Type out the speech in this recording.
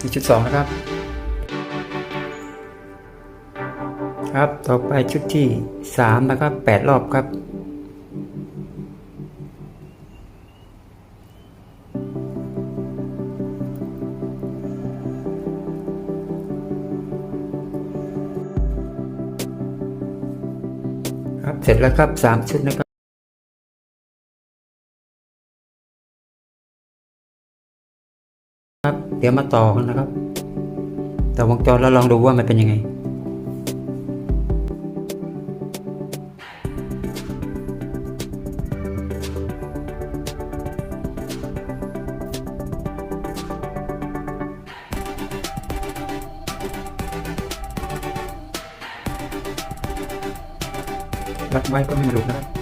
นี่ชุดสองนะครับ ครับ ต่อไปชุดที่สามนะครับแปดรอบครับ ครับ เสร็จแล้วครับสามชุดนะครับ ครับเดี๋ยวมาต่อกันนะครับต่อวงจรแล้วลองดูว่ามันเป็นยังไง รัดไว้ก็ไม่หลุดนะครับ